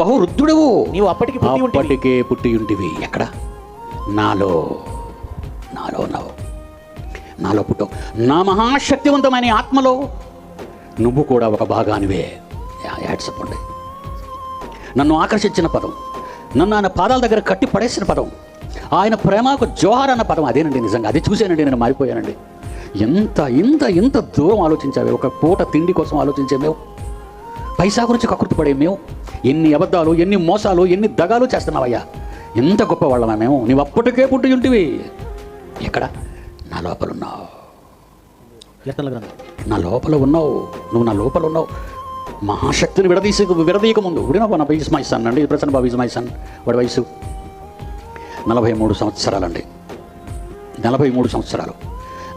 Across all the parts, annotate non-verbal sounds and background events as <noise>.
బహు వృద్ధుడవు నీవు అప్పటికి పుట్టి ఉంటివి. అప్పటికే పుట్టి ఉంటివి. ఎక్కడ? నాలో. నాలో ఉన్నావు నాలో పుట్టవు. నా మహాశక్తివంతమైన ఆత్మలో నువ్వు కూడా ఒక భాగానివే. యాడ్సప్పండి నన్ను ఆకర్షించిన పదం నన్ను ఆయన పాదాల దగ్గర కట్టి పడేసిన పదం ఆయన ప్రేమకు జోహార్ అన్న పదం అదేనండి నిజంగా. అది చూశానండి నేను మారిపోయానండి. ఎంత ఇంత ఇంత దూరం ఆలోచించావే ఒక పూట తిండి కోసం ఆలోచించే మేము పైసా గురించి కకృతి పడే మేము ఎన్ని అబద్ధాలు ఎన్ని మోసాలు ఎన్ని దగాలు చేస్తున్నావయ్యా? ఎంత గొప్ప వాళ్ళమా మేము? నీవు అప్పటికే పుట్టి ఉంటివి. ఎక్కడ? నా లోపల ఉన్నావు. నా లోపల ఉన్నావు. నువ్వు నా లోపల ఉన్నావు. మహాశక్తిని విడదీసి విడదీయక ముందు. ఉడిన నా వయసు మై సన్ అండి. ప్రసన్న బాబు మై సన్ వాడి వయసు? నలభై మూడు సంవత్సరాలండి. నలభై మూడు సంవత్సరాలు.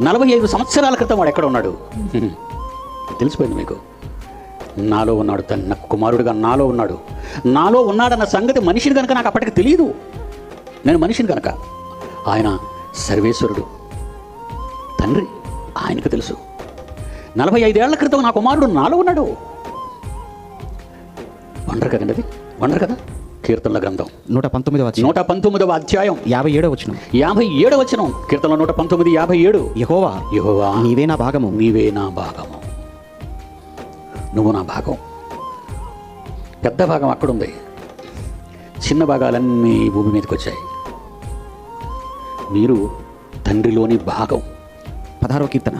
నలభై ఐదు సంవత్సరాల క్రితం వాడు ఎక్కడ ఉన్నాడు. తెలిసిపోయింది మీకు. నాలో ఉన్నాడు తన నా కుమారుడుగా నాలో ఉన్నాడు. నాలో ఉన్నాడన్న సంగతి మనిషిని కనుక నాకు అప్పటికి తెలియదు. నేను మనిషిని కనుక ఆయన సర్వేశ్వరుడు. తండ్రి ఆయనకు తెలుసు. నలభై ఐదేళ్ళ క్రితం నా కుమారుడు నాలో ఉన్నాడు. వండరు కదండి అది? వండరు కదా? కీర్తనల గ్రంథం. నూట పంతొమ్మిదవ వచ్చిన నూట పంతొమ్మిదవ అధ్యాయం. యాభై ఏడవ వచ్చిన యాభై ఏడవ వచనం. కీర్తనల నూట పంతొమ్మిది యాభై ఏడు. యహోవా యెహోవా నీవే నా భాగము. నీవే నా భాగము. నువ్వు నా భాగం. పెద్ద భాగం అక్కడుంది. చిన్న భాగాలన్నీ భూమి మీదకి వచ్చాయి మీరు తండ్రిలోని భాగం. పదహారవ కీర్తన.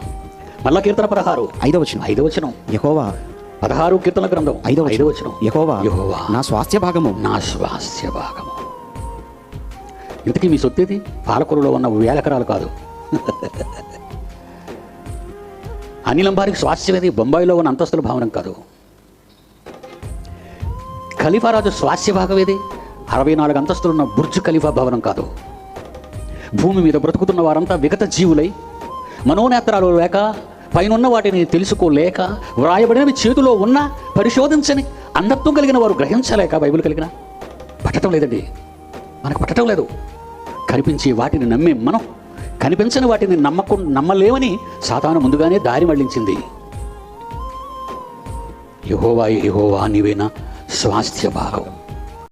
మళ్ళా కీర్తన పదహారు. ఐదవ వచ్చిన ఐదవ వచనం. యహోవా. పదహారు కీర్తన గ్రంథం. ఐదవ ఐదవ వచనం. యహోవా. యెహోవా. నా స్వాస్థ్య భాగము. నా స్వాస్థ్య భాగము. ఇంతకీ మీ సొత్తేది? పాలకొలలో ఉన్న వేల ఎకరాలు కాదు. <laughs> అనిలంబారికి స్వాస్థ్యమేది బొంబాయిలో ఉన్న అంతస్తుల భవనం కాదు. ఖలీఫారాజు స్వాస్థ్య భాగం ఏది అరవై నాలుగు అంతస్తులున్న బుర్జ్ ఖలీఫా భవనం కాదు. భూమి మీద బ్రతుకుతున్న వారంతా విగత జీవులై మనోనేత్రాలు లేక పైనున్న వాటిని తెలుసుకోలేక వ్రాయబడినవి చేతిలో ఉన్న పరిశోధించని అంధత్వం కలిగిన వారు గ్రహించలేక బైబిల్ కలిగిన? పట్టడం లేదండి. మనకు పట్టడం లేదు. కనిపించే వాటిని నమ్మే మనం కనిపించని వాటిని నమ్మకు నమ్మలేమని సాతాను ముందుగానే దారి మళ్ళించింది. యహోవా యహోవా నీవేనా స్వాస్థ్య భాగం